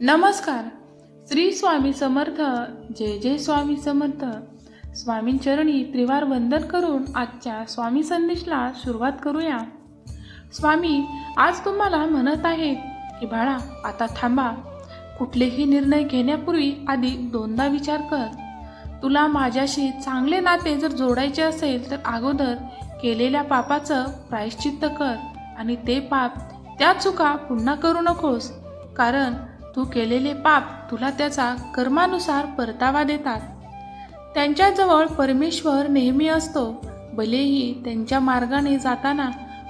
नमस्कार. श्री स्वामी समर्थ जय जय स्वामी समर्थ. स्वामींचरणी त्रिवार वंदन करून आजच्या स्वामी संदेशला सुरुवात करूया. स्वामी आज तुम्हाला म्हणत आहेत की बाळा आता थांबा. कुठलेही निर्णय घेण्यापूर्वी आधी दोनदा विचार कर. तुला माझ्याशी चांगले नाते जर जोडायचे असेल तर अगोदर केलेल्या पापाचं प्रायश्चित्त कर आणि ते पाप त्या चुका पुन्हा करू नकोस. कारण तू केलेले पाप तुला त्याचा कर्मानुसार परतावा देतात. त्यांच्याजवळ परमेश्वर नेहमी असतो भलेही त्यांच्या मार्गाने जाताना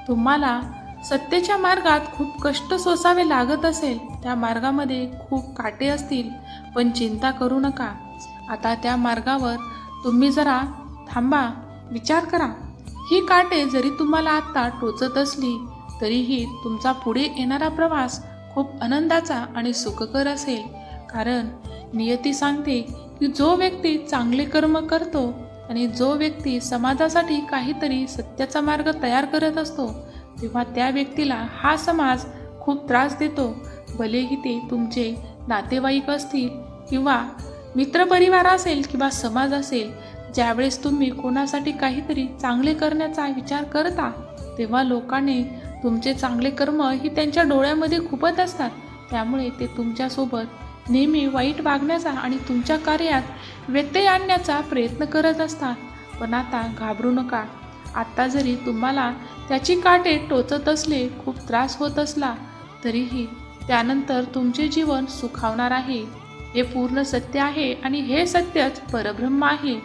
तुम्हाला सत्तेच्या मार्गात खूप कष्ट सोसावे लागत असेल त्या मार्गामध्ये खूप काटे असतील पण चिंता करू नका. आता त्या मार्गावर तुम्ही जरा थांबा विचार करा. ही काटे जरी तुम्हाला आत्ता टोचत असली तरीही तुमचा पुढे येणारा प्रवास खूप आनंदाचा आणि सुखकर असेल. कारण नियती सांगते की जो व्यक्ती चांगले कर्म करतो आणि जो व्यक्ती समाजासाठी काहीतरी सत्याचा मार्ग तयार करत असतो तेव्हा त्या व्यक्तीला हा समाज खूप त्रास देतो. भलेही ते तुमचे नातेवाईक असतील किंवा मित्रपरिवार असेल किंवा समाज असेल ज्यावेळेस तुम्ही कोणासाठी काहीतरी चांगले करण्याचा विचार करता तेव्हा लोकांनी तुमचे चांगले कर्म ही त्यांच्या डोळ्यामध्ये खुपत असतात. त्यामुळे ते तुमच्यासोबत नेहमी वाईट वागण्याचा आणि तुमच्या कार्यात व्यत्यय आणण्याचा प्रयत्न करत असतात. पण आता घाबरू नका. आत्ता जरी तुम्हाला त्याची काटे टोचत असले खूप त्रास होत असला तरीही त्यानंतर तुमचे जीवन सुखावणार आहे. हे पूर्ण सत्य आहे आणि हे सत्यच परब्रह्म आहे.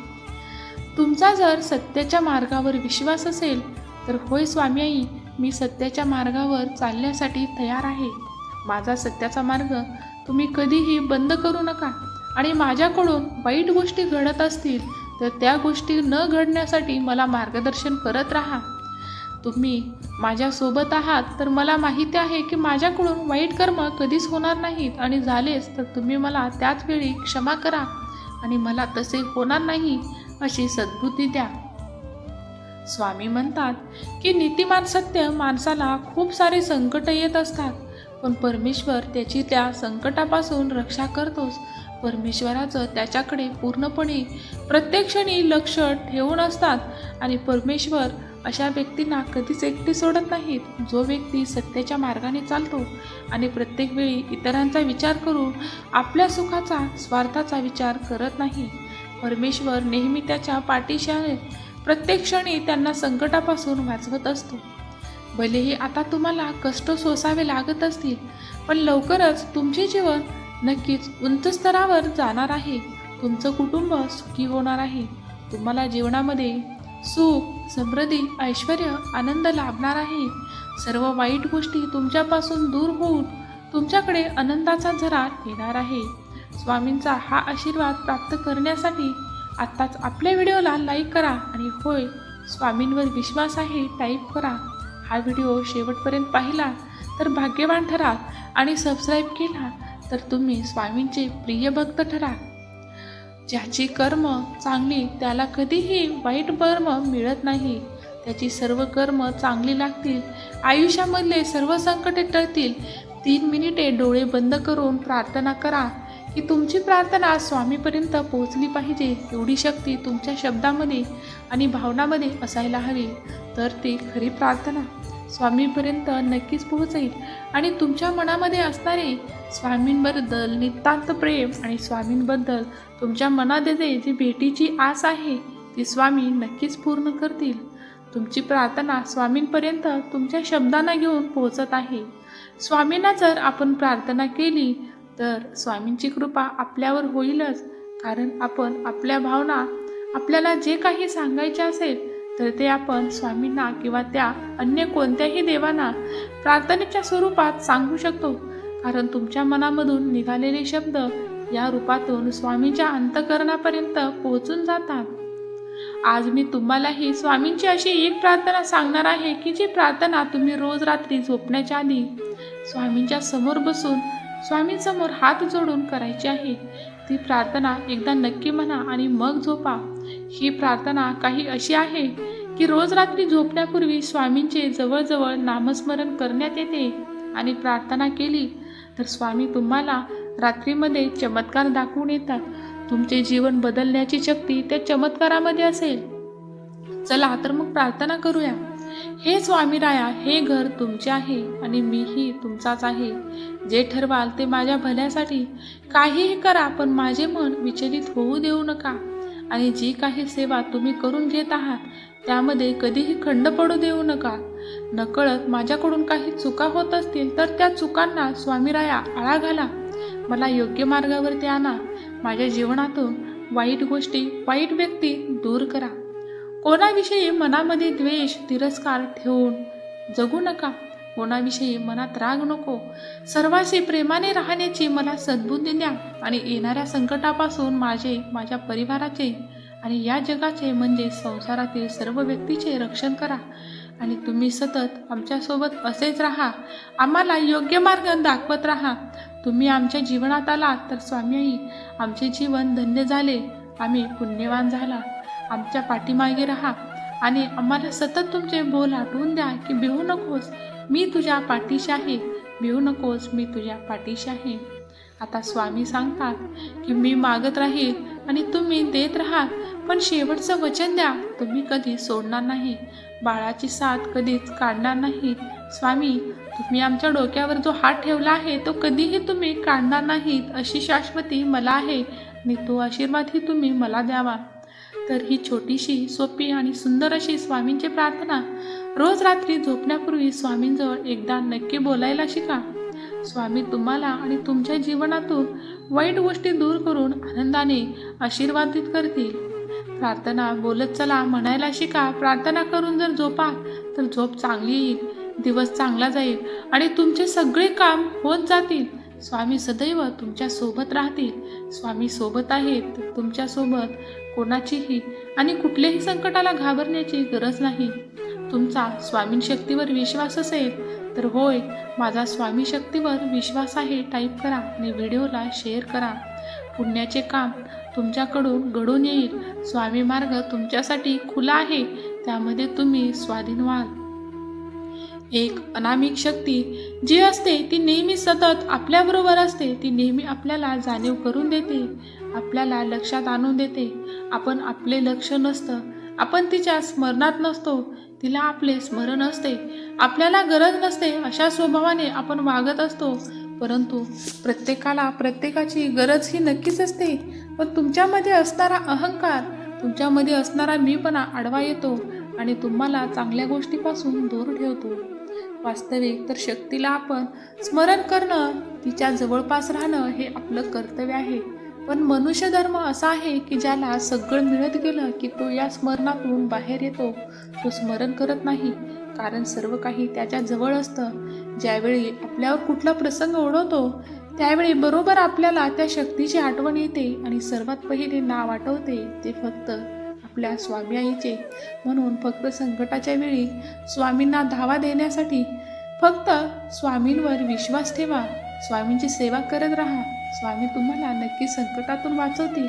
तुमचा जर सत्याच्या मार्गावर विश्वास असेल तर होय स्वामी आई मी सत्याच्या मार्गावर चालण्यासाठी तयार आहे. माझा सत्याचा मार्ग तुम्ही कधीही बंद करू नका आणि माझ्याकडून वाईट गोष्टी घडत असतील तर त्या गोष्टी न घडण्यासाठी मला मार्गदर्शन करत राहा. तुम्ही माझ्यासोबत आहात तर मला माहिती आहे की माझ्याकडून वाईट कर्म कधीच होणार नाहीत आणि झालेच तर तुम्ही मला त्याच वेळी क्षमा करा आणि मला तसे होणार नाही अशी सद्बुद्धी द्या. स्वामी म्हणतात की नीतिमान सत्य माणसाला खूप सारे संकट येत असतात. पण परमेश्वर त्याची त्या संकटापासून रक्षा करतोच. परमेश्वराचं त्याच्याकडे पूर्णपणे प्रत्येक क्षणी लक्ष ठेवून असतात आणि परमेश्वर अशा व्यक्तींना कधीच एकटे सोडत नाहीत. जो व्यक्ती सत्याच्या मार्गाने चालतो आणि प्रत्येक वेळी इतरांचा विचार करून आपल्या सुखाचा स्वार्थाचा विचार करत नाही. परमेश्वर नेहमी त्याच्या पाठीशी आहे प्रत्येक क्षणी त्यांना संकटापासून वाचवत असतो. भलेही आता तुम्हाला कष्ट सोसावे लागत असतील पण लवकरच तुमचे जीवन नक्कीच उंच स्तरावर जाणार आहे. तुमचं कुटुंब सुखी होणार आहे. तुम्हाला जीवनामध्ये सुख समृद्धी ऐश्वर आनंद लाभणार आहे. सर्व वाईट गोष्टी तुमच्यापासून दूर होऊन तुमच्याकडे आनंदाचा झरा येणार आहे. स्वामींचा हा आशीर्वाद प्राप्त करण्यासाठी आत्ताच आपल्या व्हिडिओला लाईक करा आणि होय स्वामींवर विश्वास आहे टाईप करा. हा व्हिडिओ शेवटपर्यंत पाहिला तर भाग्यवान ठरा आणि सबस्क्राईब केला तर तुम्ही स्वामींचे प्रिय भक्त ठरा. ज्याची कर्म चांगली त्याला कधीही वाईट कर्म मिळत नाही. त्याची सर्व कर्म चांगली लागतील आयुष्यामधले सर्व संकटे टळतील. तीन मिनिटे डोळे बंद करून प्रार्थना करा. की तुमची प्रार्थना स्वामीपर्यंत पोहोचली पाहिजे एवढी शक्ती तुमच्या शब्दामध्ये आणि भावनामध्ये असायला हवी. तर ती खरी प्रार्थना स्वामीपर्यंत नक्कीच पोहोचेल. आणि तुमच्या मनामध्ये असणारे स्वामींबद्दल नितांत प्रेम आणि स्वामींबद्दल तुमच्या मनामध्ये जी भेटीची आस आहे ती स्वामी नक्कीच पूर्ण करतील. तुमची प्रार्थना स्वामींपर्यंत तुमच्या शब्दांना घेऊन पोहोचत आहे. स्वामींना जर आपण प्रार्थना केली तर स्वामींची कृपा आपल्यावर होईलच कारण आपण आपल्या भावना आपल्याला जे काही सांगायचे असेल तर ते आपण स्वामींना किंवा त्या अन्य कोणत्याही देवांना प्रार्थनेच्या स्वरूपात सांगू शकतो. कारण तुमच्या मनामधून निघालेले शब्द या रूपातून स्वामींच्या अंतकरणापर्यंत पोहोचून जातात. आज मी तुम्हालाही स्वामींची अशी एक प्रार्थना सांगणार आहे की जी प्रार्थना तुम्ही रोज रात्री झोपण्याच्या आधी स्वामींच्या समोर बसून स्वामींसमोर हात जोडून करायची आहे. ती प्रार्थना एकदा नक्की म्हणा आणि मग झोपा. ही प्रार्थना काही अशी आहे की रोज रात्री झोपण्यापूर्वी स्वामींचे जवळजवळ नामस्मरण करण्यात येते आणि प्रार्थना केली तर स्वामी तुम्हाला रात्रीमध्ये चमत्कार दाखवून येतात. तुमचे जीवन बदलण्याची शक्ती त्या चमत्कारामध्ये असेल. चला तर मग प्रार्थना करूया. हे स्वामी राया हे घर तुमचे आहे आणि मीही तुमचाच आहे. जे ठरवाल ते माझ्या भल्यासाठी. काहीही करा पण माझे मन विचलित होऊ देऊ नका. आणि जी काही सेवा तुम्ही करून घेत आहात त्यामध्ये कधीही खंड पडू देऊ नका. नकळत माझ्याकडून काही चुका होत असतील तर त्या चुकांना स्वामीराया आळा घाला. मला योग्य मार्गावरती आणा. माझ्या जीवनातून वाईट गोष्टी वाईट व्यक्ती दूर करा. कोणाविषयी मनामध्ये द्वेष तिरस्कार ठेवून जगू नका. कोणाविषयी मनात राग नको. सर्वांशी प्रेमाने राहण्याची मला सद्बुद्धी द्या आणि येणाऱ्या संकटापासून माझे माझ्या परिवाराचे आणि या जगाचे म्हणजे संसारातील सर्व व्यक्तीचे रक्षण करा. आणि तुम्ही सतत आमच्यासोबत असेच राहा. आम्हाला योग्य मार्ग दाखवत राहा. तुम्ही आमच्या जीवनात आलात तर स्वामी आमचे जीवन धन्य झाले. आम्ही पुण्यवान झाला. आमच्या पाठीमागे राहा. आणि आम्हाला सतत तुमचे बोल आठवून द्या की भिवू नकोस. मी तुझ्या पाठीशी आहे भिवू नकोस मी तुझ्या पाठीशी आहे आता स्वामी सांगतात की मी मागत राहील आणि तुम्ही देत राहा पण शेवटचं वचन द्या. तुम्ही कधी सोडणार नाही. बाळाची साथ कधीच काढणार नाही. स्वामी तुम्ही आमच्या डोक्यावर जो हात ठेवला आहे तो कधीही तुम्ही काढणार नाहीत अशी शाश्वती मला आहे. आणि तो आशीर्वादही तुम्ही मला द्यावा. तर ही छोटीशी सोपी आणि सुंदर अशी स्वामींची प्रार्थना. रोज रात्री झोपण्यापूर्वी स्वामींजवळ एकदा नक्की बोलायला शिका. स्वामी तुम्हाला आणि तुमच्या जीवनातून वाईट गोष्टी दूर करून आनंदाने आशीर्वादित करतील. प्रार्थना बोलत चला म्हणायला शिका. प्रार्थना करून जर झोपा तर झोप चांगली येईल दिवस चांगला जाईल आणि तुमचे सगळे काम होत जातील. स्वामी सदैव तुमच्यासोबत राहतील. स्वामी सोबत आहेत तुमच्यासोबत कोणाचीही आणि कुठल्याही संकटाला घाबरण्याची गरज नाही. तुमचा स्वामी शक्तीवर विश्वास असेल तर होय माझा स्वामी शक्तीवर विश्वास आहे टाईप करा आणि व्हिडिओला शेअर करा. पुण्याचे काम तुमच्याकडून घडून येईल. स्वामी मार्ग तुमच्यासाठी खुला आहे त्यामध्ये तुम्ही स्वाधीन व्हाल. एक अनामिक शक्ती जी असते ती नेहमी सतत आपल्याबरोबर असते ती नेहमी आपल्याला जाणीव करून देते आपल्याला लक्षात आणून देते. आपण आपले लक्ष नसतं आपण तिच्या स्मरणात नसतो तिला आपले स्मरण असते. आपल्याला गरज नसते अशा स्वभावाने आपण वागत असतो. परंतु प्रत्येकाला प्रत्येकाची गरज ही नक्कीच असते. पण तुमच्यामध्ये असणारा अहंकार तुमच्यामध्ये असणारा मीपणा आडवा येतो आणि तुम्हाला चांगल्या गोष्टीपासून दूर ठेवतो. वास्तविक तर शक्तीला आपण स्मरण करणं तिच्या जवळपास राहणं हे आपलं कर्तव्य आहे. पण मनुष्य धर्म असा आहे की ज्याला सगळं मिळत गेलं की तो या स्मरणातून बाहेर येतो तो स्मरण करत नाही. कारण सर्व काही त्याच्याजवळ असतं. ज्यावेळी आपल्यावर कुठला प्रसंग ओढवतो त्यावेळी बरोबर आपल्याला त्या शक्तीची आठवण येते आणि सर्वात पहिले नाव आठवते ते फक्त आपल्या स्वामी आईचे. म्हणून फक्त संकटाच्या वेळी स्वामींना धावा देण्यासाठी फक्त स्वामींवर विश्वास ठेवा स्वामींची सेवा करत राहा. स्वामी तुम्हाला नक्की संकटातून वाचवतील.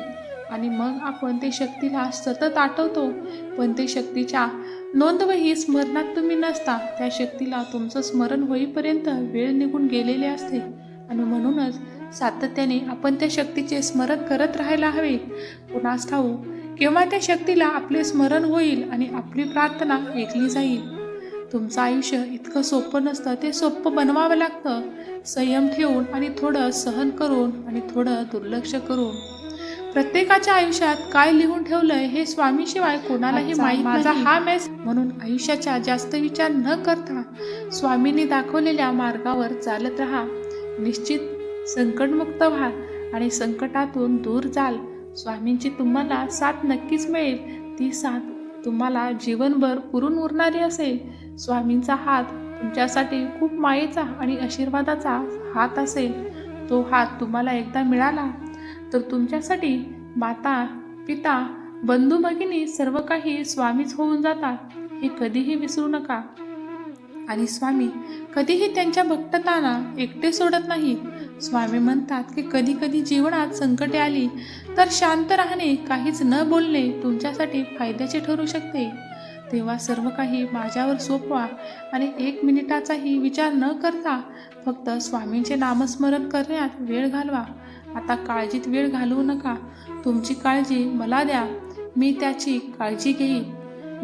आणि मग आपण ते शक्तीला सतत आठवतो. पण ते शक्तीच्या नोंदवही स्मरणात तुम्ही नसता. त्या शक्तीला तुमचं स्मरण होईपर्यंत वेळ निघून गेलेले असते. आणि म्हणूनच सातत्याने आपण त्या शक्तीचे स्मरण करत राहायला हवे. कुणास ठाऊ केव्हा त्या शक्तीला आपले स्मरण होईल आणि आपली प्रार्थना ऐकली जाईल. तुमचं आयुष्य इतकं सोपं नसतं ते सोपं बनवावं लागतं. संयम ठेवून आणि थोडं सहन करून आणि थोडं दुर्लक्ष करून. प्रत्येकाच्या आयुष्यात काय लिहून ठेवलंय हे स्वामीशिवाय कोणालाही माहीत माझा. हा मेस म्हणून आयुष्याचा जास्त विचार न करता स्वामींनी दाखवलेल्या मार्गावर चालत राहा. निश्चित संकटमुक्त व्हा आणि संकटातून दूर जाल. स्वामींची तुम्हाला साथ नक्कीच मिळेल. ती साथ तुम्हाला जीवनभर पुरून उरणारी असेल स्वामींचा हात तुमच्यासाठी खूप मायेचा आणि आशीर्वादाचा हात असेल तो हात तुम्हाला एकदा मिळाला तर तुमच्यासाठी माता पिता बंधू भगिनी सर्व काही स्वामीच होऊन जातात हे कधीही विसरू नका. आणि स्वामी कधीही त्यांच्या भक्तताना एकटे सोडत नाहीत. स्वामी म्हणतात की कधी कधी जीवनात संकटे आली तर शांत राहणे काहीच न बोलणे तुमच्यासाठी फायद्याचे ठरू शकते. तेव्हा सर्व काही माझ्यावर सोपवा आणि एक मिनिटाचाही विचार न करता फक्त स्वामींचे नामस्मरण करण्यात वेळ घालवा. आता काळजीत वेळ घालवू नका. तुमची काळजी मला द्या. मी त्याची काळजी घेईन.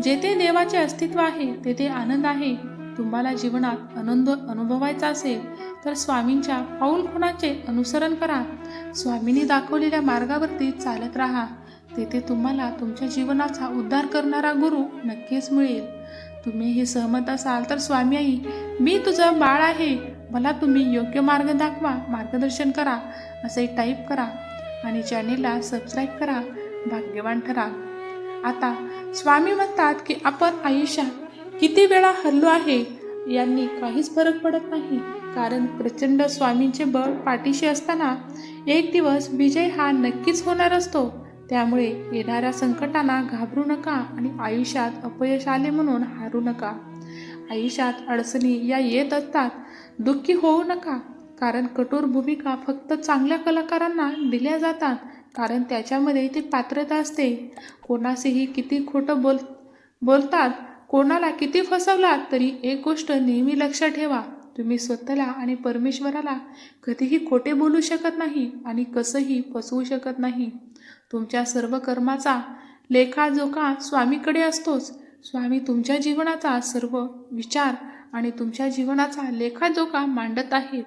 जेथे देवाचे अस्तित्व आहे तेथे आनंद आहे. तुम्हाला जीवनात आनंद अनुभवायचा असेल तर स्वामींच्या पाऊल खुणाचे अनुसरण करा. स्वामींनी दाखवलेल्या मार्गावरती चालत राहा. तेथे तुम्हाला तुमच्या जीवनाचा उद्धार करणारा गुरु नक्कीच मिळेल. तुम्ही हे सहमत असाल तर स्वामी आई मी तुझं बाळ आहे. मला तुम्ही योग्य मार्ग दाखवा मार्गदर्शन करा असे टाईप करा आणि चॅनेलला सबस्क्राईब करा. भाग्यवान ठरा आता स्वामी म्हणतात की आपण आयुष्यात किती वेळा हरलो आहे यांनी काहीच फरक पडत नाही. कारण प्रचंड स्वामींचे बळ पाठीशी असताना एक दिवस विजय हा नक्कीच होणार असतो. त्यामुळे येणाऱ्या संकटांना घाबरू नका आणि आयुष्यात अपयश आले म्हणून हारू नका. आयुष्यात अडचणी या येत असतात. दुःखी होऊ नका. कारण कठोर भूमिका फक्त चांगल्या कलाकारांना दिल्या जातात. कारण त्याच्यामध्ये ती पात्रता असते. कोणासेही किती खोटं बोल बोलतात कोणाला किती फसवलात तरी एक गोष्ट नेहमी लक्षात ठेवा. तुम्ही स्वतःला आणि परमेश्वराला कधीही खोटे बोलू शकत नाही आणि कसंही फसवू शकत नाही. तुमच्या सर्व कर्माचा लेखाजोखा स्वामीकडे असतोच स्वामी तुमच्या जीवनाचा सर्व विचार आणि तुमच्या जीवनाचा लेखाजोखा मांडत आहेत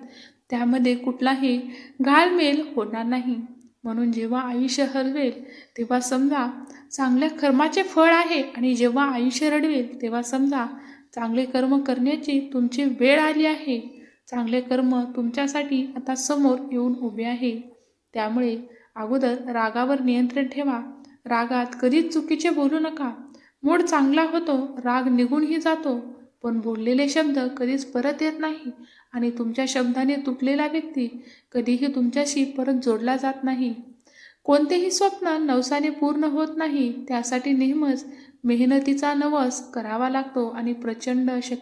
त्यामध्ये कुठलाही घालमेल होणार नाही. म्हणून जेव्हा आयुष्य हरवेल तेव्हा समजा चांगल्या कर्माचे फळ आहे आणि जेव्हा आयुष्य रडवेल तेव्हा समजा चांगले कर्म करण्याची तुमची वेळ आली आहे. चांगले कर्म तुमच्यासाठी आता समोर येऊन उभे आहे. त्यामुळे अगोदर रागावर नियंत्रण ठेवा. रागात कधीच चुकीचे बोलू नका. मूड चांगला होतो राग निघूनही जातो. पण बोललेले शब्द कधीच परत येत नाही. आणि तुमच्या शब्दाने तुटलेला व्यक्ती कधीही तुमच्याशी परत जोडला जात नाही. कोणतेही स्वप्न नवसाने पूर्ण होत नाही त्यासाठी नेहमीच मेहनतीचा नवस करावा लागतो आणि प्रचंड शक्ती